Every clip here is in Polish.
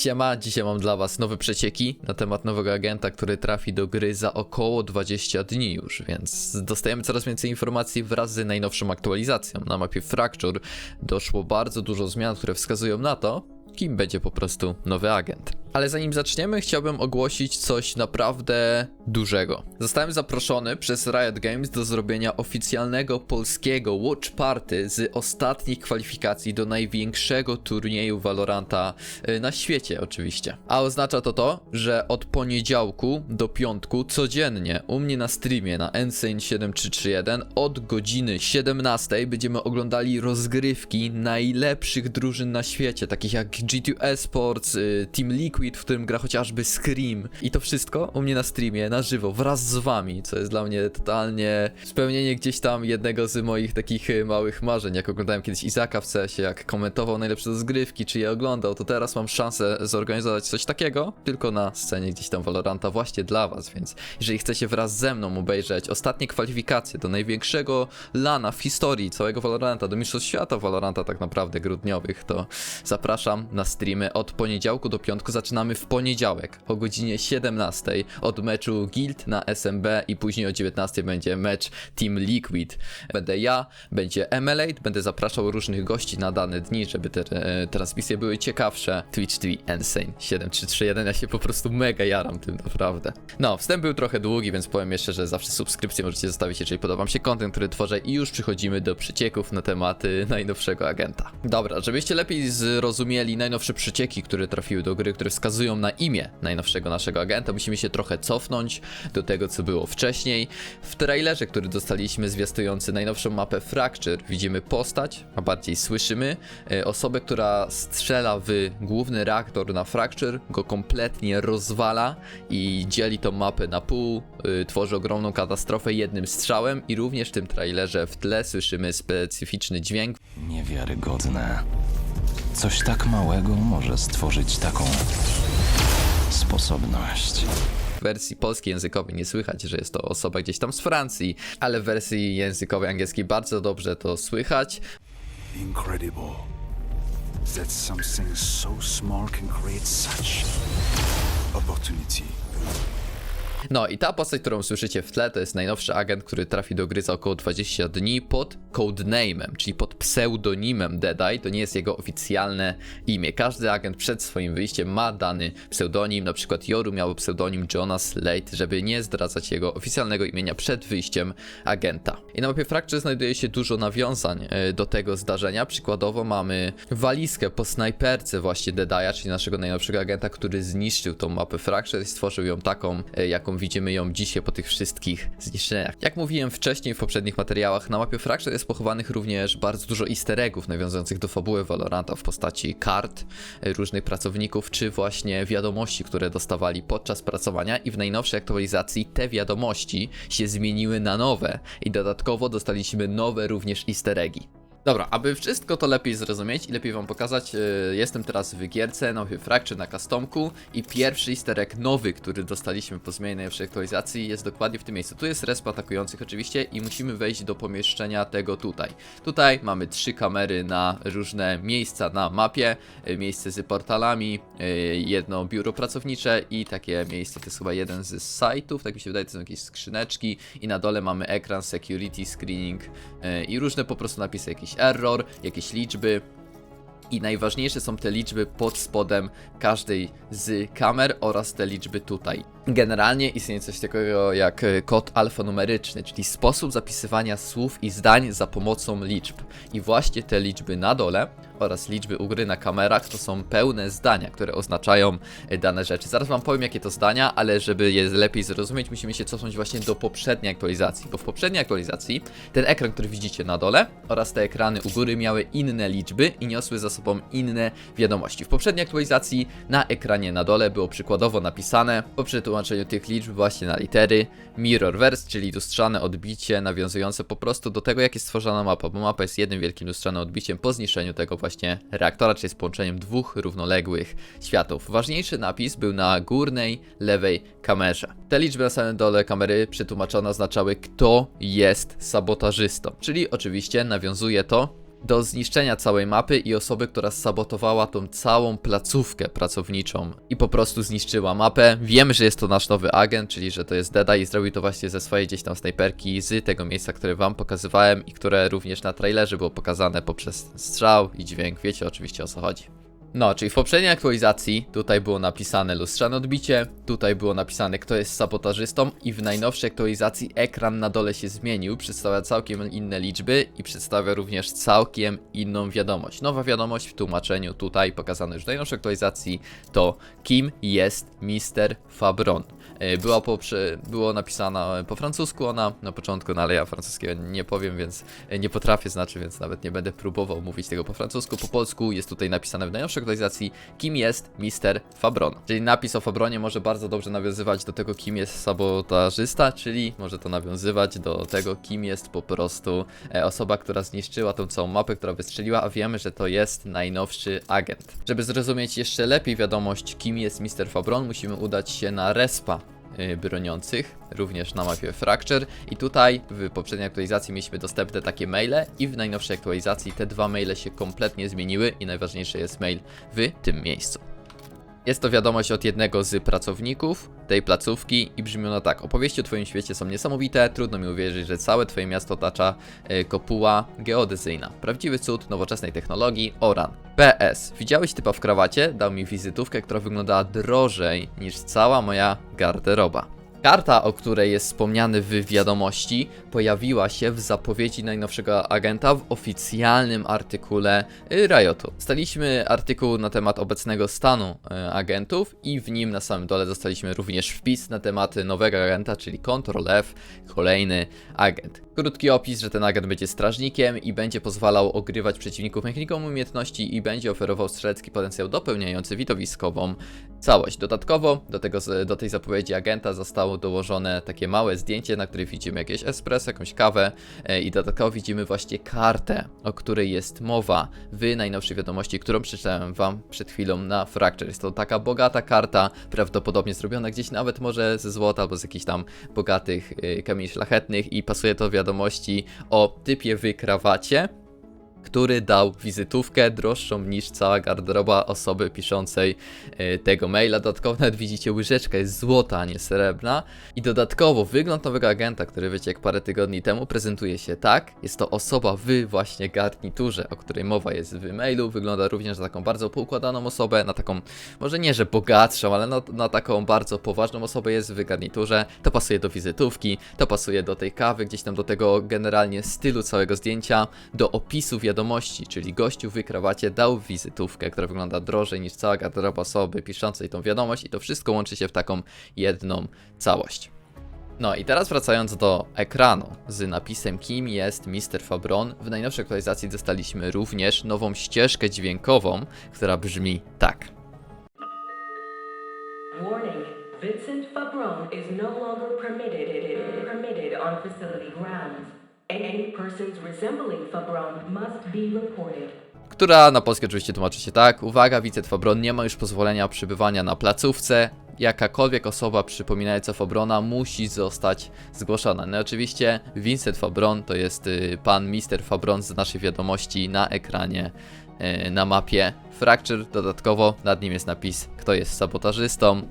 Siema, dzisiaj mam dla was nowe przecieki na temat nowego agenta, który trafi do gry za około 20 dni już, więc dostajemy coraz więcej informacji wraz z najnowszą aktualizacją. Na mapie Fracture doszło bardzo dużo zmian, które wskazują na to, kim będzie po prostu nowy agent. Ale zanim zaczniemy, chciałbym ogłosić coś naprawdę dużego. Zostałem zaproszony przez Riot Games do zrobienia oficjalnego polskiego Watch Party z ostatnich kwalifikacji do największego turnieju Valoranta y, na świecie oczywiście. A oznacza to to, że od poniedziałku do piątku codziennie u mnie na streamie na Insane 7331 od godziny 17 będziemy oglądali rozgrywki najlepszych drużyn na świecie, takich jak G2 Esports, y, Team Liquid, w którym gra chociażby Scream. I to wszystko u mnie na streamie, na żywo, wraz z wami, co jest dla mnie totalnie spełnienie gdzieś tam jednego z moich takich y, małych marzeń. Jak oglądałem kiedyś Izaka w CS-ie, jak komentował najlepsze rozgrywki, czy je oglądał, to teraz mam szansę zorganizować coś takiego, tylko na scenie gdzieś tam Valoranta właśnie dla was, więc jeżeli chcecie wraz ze mną obejrzeć ostatnie kwalifikacje do największego lana w historii całego Valoranta, do Mistrzostw Świata Valoranta tak naprawdę grudniowych, to zapraszam na streamy od poniedziałku do piątku. Zaczynamy w poniedziałek o godzinie 17 od meczu Guild na SMB i później o 19 będzie mecz Team Liquid. Będę ja, będzie ML8, będę zapraszał różnych gości na dane dni, żeby te e, transmisje były ciekawsze. Twitch TV Insane 7331, ja się po prostu mega jaram tym naprawdę. No, wstęp był trochę długi, więc powiem jeszcze, że zawsze subskrypcję możecie zostawić, jeżeli podoba wam się content, który tworzę i już przechodzimy do przecieków na tematy najnowszego agenta. Dobra, żebyście lepiej zrozumieli najnowsze przecieki, które trafiły do gry, które wskazują na imię najnowszego naszego agenta, musimy się trochę cofnąć do tego, co było wcześniej. W trailerze, który dostaliśmy zwiastujący najnowszą mapę Fracture, widzimy postać, a bardziej słyszymy e, osobę, która strzela w główny reaktor na Fracture, go kompletnie rozwala i dzieli tą mapę na pół, y, tworzy ogromną katastrofę jednym strzałem i również w tym trailerze w tle słyszymy specyficzny dźwięk, Niewiarygodne. Coś tak małego może stworzyć taką sposobność. W wersji polskiej językowej nie słychać, że jest to osoba gdzieś tam z Francji, ale w wersji językowej angielskiej bardzo dobrze to słychać. Incredible that something so small can create such opportunity. No i ta postać, którą słyszycie w tle, to jest najnowszy agent, który trafi do gry za około 20 dni pod codename'em, czyli pod pseudonimem Deadeye. To nie jest jego oficjalne imię. Każdy agent przed swoim wyjściem ma dany pseudonim. Na przykład Yoru miał pseudonim Jonas Late, żeby nie zdradzać jego oficjalnego imienia przed wyjściem agenta. I na mapie Fracture znajduje się dużo nawiązań e, do tego zdarzenia. Przykładowo mamy walizkę po snajperce właśnie Deadaya, czyli naszego najnowszego agenta, który zniszczył tą mapę Fracture i stworzył ją taką, e, jaką widzimy ją dzisiaj po tych wszystkich zniszczeniach. Jak mówiłem wcześniej w poprzednich materiałach, na mapie Fracture jest pochowanych również bardzo dużo easter eggów nawiązujących do fabuły Valoranta w postaci kart e, różnych pracowników, czy właśnie wiadomości, które dostawali podczas pracowania i w najnowszej aktualizacji te wiadomości się zmieniły na nowe i dodatkowo dostaliśmy nowe również easter eggi. Dobra, aby wszystko to lepiej zrozumieć i lepiej wam pokazać, yy, jestem teraz w gierce, nowy Fracture na customku i pierwszy easter egg nowy, który dostaliśmy po zmianie najnowszej aktualizacji jest dokładnie w tym miejscu. Tu jest resp atakujących oczywiście i musimy wejść do pomieszczenia tego tutaj. Tutaj mamy trzy kamery na różne miejsca na mapie, yy, miejsce z portalami, yy, jedno biuro pracownicze i takie miejsce, to jest chyba jeden z sajtów, tak mi się wydaje, to są jakieś skrzyneczki i na dole mamy ekran security, screening yy, i różne po prostu napisy, jakiś error, jakieś liczby. I najważniejsze są te liczby pod spodem każdej z kamer oraz te liczby tutaj. Generalnie istnieje coś takiego jak e, kod alfanumeryczny, czyli sposób zapisywania słów i zdań za pomocą liczb. I właśnie te liczby na dole oraz liczby u góry na kamerach to są pełne zdania, które oznaczają e, dane rzeczy. Zaraz wam powiem jakie to zdania, ale żeby je lepiej zrozumieć, musimy się cofnąć właśnie do poprzedniej aktualizacji, bo w poprzedniej aktualizacji ten ekran, który widzicie na dole oraz te ekrany u góry miały inne liczby i niosły za sobą inne wiadomości. W poprzedniej aktualizacji na ekranie na dole było przykładowo napisane po przetłumaczeniu tych liczb właśnie na litery mirrorverse, czyli lustrzane odbicie nawiązujące po prostu do tego jak jest stworzona mapa, bo mapa jest jednym wielkim lustrzanym odbiciem po zniszczeniu tego właśnie reaktora, czyli z połączeniem dwóch równoległych światów. Ważniejszy napis był na górnej lewej kamerze. Te liczby na samym dole kamery przetłumaczone oznaczały kto jest sabotażystą, czyli oczywiście nawiązuje to do zniszczenia całej mapy i osoby, która sabotowała tą całą placówkę pracowniczą i po prostu zniszczyła mapę. Wiemy, że jest to nasz nowy agent, czyli że to jest Deda i zrobił to właśnie ze swojej gdzieś tam snajperki z tego miejsca, które wam pokazywałem i które również na trailerze było pokazane poprzez strzał i dźwięk. Wiecie oczywiście o co chodzi. No, czyli w poprzedniej aktualizacji tutaj było napisane lustrzane odbicie, tutaj było napisane kto jest sabotażystą i w najnowszej aktualizacji ekran na dole się zmienił, przedstawia całkiem inne liczby i przedstawia również całkiem inną wiadomość. Nowa wiadomość w tłumaczeniu tutaj pokazana już w najnowszej aktualizacji to kim jest Mr. Fabron. E, Była poprze, było napisana po francusku ona na początku, no ale ja francuskiego nie powiem, więc e, nie potrafię znaczy, więc nawet nie będę próbował mówić tego po francusku. Po polsku jest tutaj napisane w najnowszej aktualizacji, kim jest Mr. Fabron. Czyli napis o Fabronie może bardzo dobrze nawiązywać do tego, kim jest sabotażysta, czyli może to nawiązywać do tego, kim jest po prostu e, osoba, która zniszczyła tą całą mapę, która wystrzeliła, a wiemy, że to jest najnowszy agent. Żeby zrozumieć jeszcze lepiej wiadomość, kim jest Mr. Fabron, musimy udać się na respa broniących, również na mapie Fracture i tutaj w poprzedniej aktualizacji mieliśmy dostępne takie maile i w najnowszej aktualizacji te dwa maile się kompletnie zmieniły i najważniejszy jest mail w tym miejscu. Jest to wiadomość od jednego z pracowników tej placówki i brzmi ona tak. Opowieści o Twoim świecie są niesamowite, trudno mi uwierzyć, że całe Twoje miasto otacza e, kopuła geodezyjna. Prawdziwy cud nowoczesnej technologii ORAN. PS. Widziałeś typa w krawacie? Dał mi wizytówkę, która wyglądała drożej niż cała moja garderoba. Karta, o której jest wspomniany w wiadomości, pojawiła się w zapowiedzi najnowszego agenta w oficjalnym artykule Riotu. Staliśmy artykuł na temat obecnego stanu y, agentów i w nim na samym dole dostaliśmy również wpis na temat nowego agenta, czyli Ctrl F, kolejny agent. Krótki opis, że ten agent będzie strażnikiem i będzie pozwalał ogrywać przeciwników mechaniką umiejętności i będzie oferował strzelecki potencjał dopełniający widowiskową całość. Dodatkowo do, tego, do tej zapowiedzi agenta zostało dołożone takie małe zdjęcie, na którym widzimy jakieś espresso, jakąś kawę e, i dodatkowo widzimy właśnie kartę, o której jest mowa w najnowszej wiadomości, którą przeczytałem wam przed chwilą na Fracture. Jest to taka bogata karta, prawdopodobnie zrobiona gdzieś nawet może ze złota albo z jakichś tam bogatych e, kamieni szlachetnych i pasuje to wiadomości o typie w krawacie, który dał wizytówkę droższą niż cała garderoba osoby piszącej e, tego maila. Dodatkowo nawet widzicie łyżeczka jest złota, a nie srebrna. I dodatkowo wygląd nowego agenta, który wyciekł parę tygodni temu, prezentuje się tak. Jest to osoba w właśnie garniturze, o której mowa jest w mailu. Wygląda również na taką bardzo poukładaną osobę, na taką, może nie, że bogatszą, ale na, na taką bardzo poważną osobę jest w garniturze. To pasuje do wizytówki, to pasuje do tej kawy, gdzieś tam do tego generalnie stylu całego zdjęcia, do opisu wiadomości, czyli gościu w krawacie dał wizytówkę, która wygląda drożej niż cała garderoba osoby piszącej tą wiadomość i to wszystko łączy się w taką jedną całość. No i teraz wracając do ekranu z napisem kim jest Mr. Fabron, w najnowszej aktualizacji dostaliśmy również nową ścieżkę dźwiękową, która brzmi tak. Warning, Vincent Fabron is no longer permitted, permitted on facility grounds. Która na polskie oczywiście tłumaczy się tak. Uwaga, Vincent Fabron nie ma już pozwolenia przebywania na placówce. Jakakolwiek osoba przypominająca Fabrona musi zostać zgłoszona. No i oczywiście Vincent Fabron to jest y, pan Mr. Fabron z naszej wiadomości na ekranie y, na mapie Fracture. Dodatkowo nad nim jest napis kto jest sabotażystą.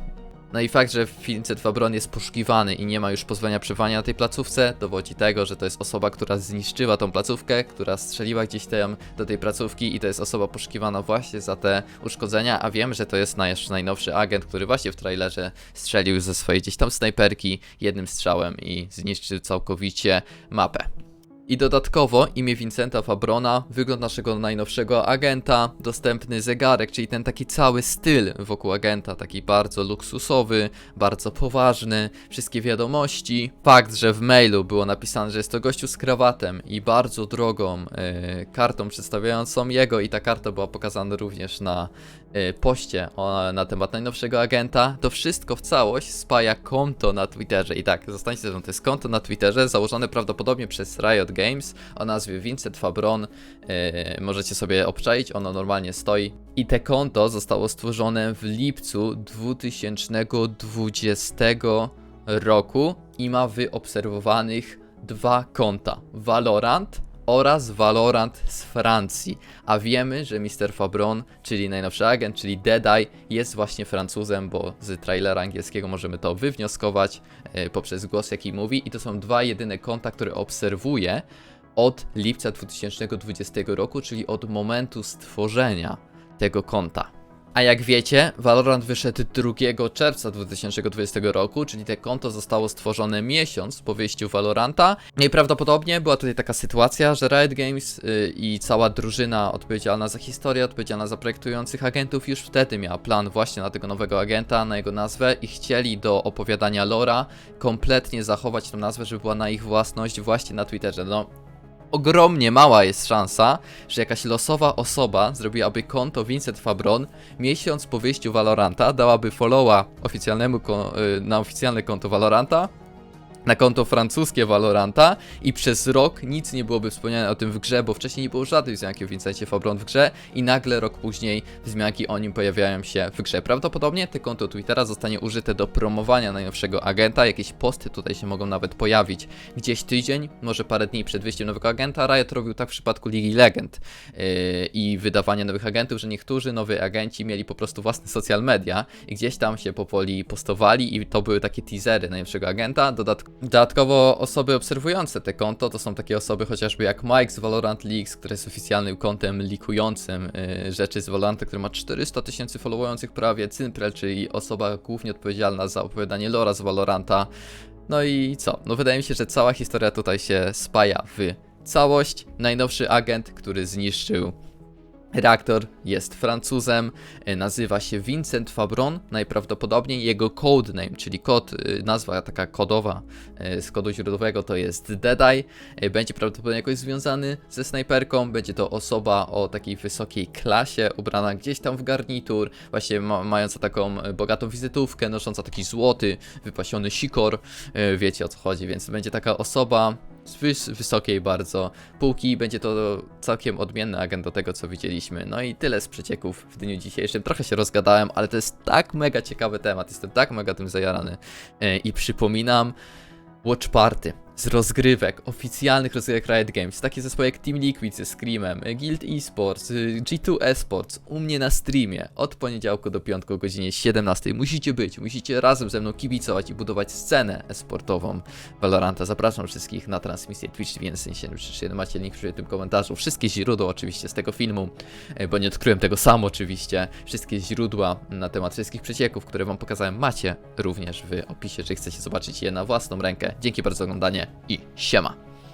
No i fakt, że Vincent Fabron jest poszukiwany i nie ma już pozwolenia przebywania na tej placówce, dowodzi tego, że to jest osoba, która zniszczyła tą placówkę, która strzeliła gdzieś tam do tej placówki i to jest osoba poszukiwana właśnie za te uszkodzenia, a wiem, że to jest nasz najnowszy agent, który właśnie w trailerze strzelił ze swojej gdzieś tam snajperki jednym strzałem i zniszczył całkowicie mapę. I dodatkowo imię Vincenta Fabrona, wygląd naszego najnowszego agenta, dostępny zegarek, czyli ten taki cały styl wokół agenta, taki bardzo luksusowy, bardzo poważny, wszystkie wiadomości. Fakt, że w mailu było napisane, że jest to gościu z krawatem i bardzo drogą e, kartą przedstawiającą jego i ta karta była pokazana również na poście o, na temat najnowszego agenta. To wszystko w całość spaja konto na Twitterze. I tak, zostańcie ze mną, to jest konto na Twitterze założone prawdopodobnie przez Riot Games o nazwie Vincent Fabron. E, możecie sobie obczaić, ono normalnie stoi. I te konto zostało stworzone w lipcu 2020 roku i ma wyobserwowanych dwa konta. Valorant oraz Valorant z Francji. A wiemy, że Mr. Fabron, czyli najnowszy agent, czyli Deadeye, jest właśnie Francuzem, bo z trailera angielskiego możemy to wywnioskować e, poprzez głos, jaki mówi. I to są dwa jedyne konta, które obserwuję od lipca 2020 roku, czyli od momentu stworzenia tego konta. A jak wiecie, Valorant wyszedł 2 czerwca 2020 roku, czyli te konto zostało stworzone miesiąc po wyjściu Valoranta. I prawdopodobnie była tutaj taka sytuacja, że Riot Games y, i cała drużyna odpowiedzialna za historię, odpowiedzialna za projektujących agentów już wtedy miała plan właśnie na tego nowego agenta, na jego nazwę i chcieli do opowiadania Lora kompletnie zachować tę nazwę, żeby była na ich własność właśnie na Twitterze. No, ogromnie mała jest szansa, że jakaś losowa osoba zrobiłaby konto Vincent Fabron miesiąc po wyjściu Valoranta, dałaby followa oficjalnemu y, na oficjalne konto Valoranta, na konto francuskie Valoranta i przez rok nic nie byłoby wspomniane o tym w grze, bo wcześniej nie było żadnych wzmianki o Vincencie Fabron w grze i nagle rok później wzmianki o nim pojawiają się w grze. Prawdopodobnie te konto Twittera zostanie użyte do promowania najnowszego agenta, jakieś posty tutaj się mogą nawet pojawić gdzieś tydzień, może parę dni przed wyjściem nowego agenta. Riot robił tak w przypadku Ligi Legend yy, i wydawania nowych agentów, że niektórzy nowi agenci mieli po prostu własne social media i gdzieś tam się powoli postowali i to były takie teasery najnowszego agenta. Dodatk dodatkowo osoby obserwujące te konto to są takie osoby chociażby jak Mike z Valorant Leaks, który jest oficjalnym kontem likującym yy, rzeczy z Valoranta, który ma 400 tysięcy followujących prawie, Cymprel, czyli osoba głównie odpowiedzialna za opowiadanie lora z Valoranta. No i co? No wydaje mi się, że cała historia tutaj się spaja w całość. Najnowszy agent, który zniszczył reaktor, jest Francuzem, e, nazywa się Vincent Fabron, najprawdopodobniej jego codename, czyli kod, e, nazwa taka kodowa e, z kodu źródłowego to jest Deadeye, będzie prawdopodobnie jakoś związany ze snajperką, będzie to osoba o takiej wysokiej klasie, ubrana gdzieś tam w garnitur, właśnie ma, mająca taką bogatą wizytówkę, nosząca taki złoty, wypasiony sikor, wiecie o co chodzi, więc będzie taka osoba z wys wysokiej bardzo półki, będzie to całkiem odmienny agent do tego, co widzieliśmy. No i tyle z przecieków w dniu dzisiejszym. Trochę się rozgadałem, ale to jest tak mega ciekawy temat, jestem tak mega tym zajarany. E, I przypominam, Watch Party z rozgrywek, oficjalnych rozgrywek Riot Games, takie zespoły jak Team Liquid ze Screamem, Guild Esports, y, G2 Esports, u mnie na streamie od poniedziałku do piątku o godzinie 17. Musicie być, musicie razem ze mną kibicować i budować scenę esportową Valoranta. Zapraszam wszystkich na transmisję Twitch TV Sensie, czy macie link przy tym komentarzu. Wszystkie źródła oczywiście z tego filmu, y, bo nie odkryłem tego sam oczywiście. Wszystkie źródła na temat wszystkich przecieków, które wam pokazałem, macie również w opisie, jeżeli chcecie zobaczyć je na własną rękę. Dzięki bardzo za oglądanie i siema!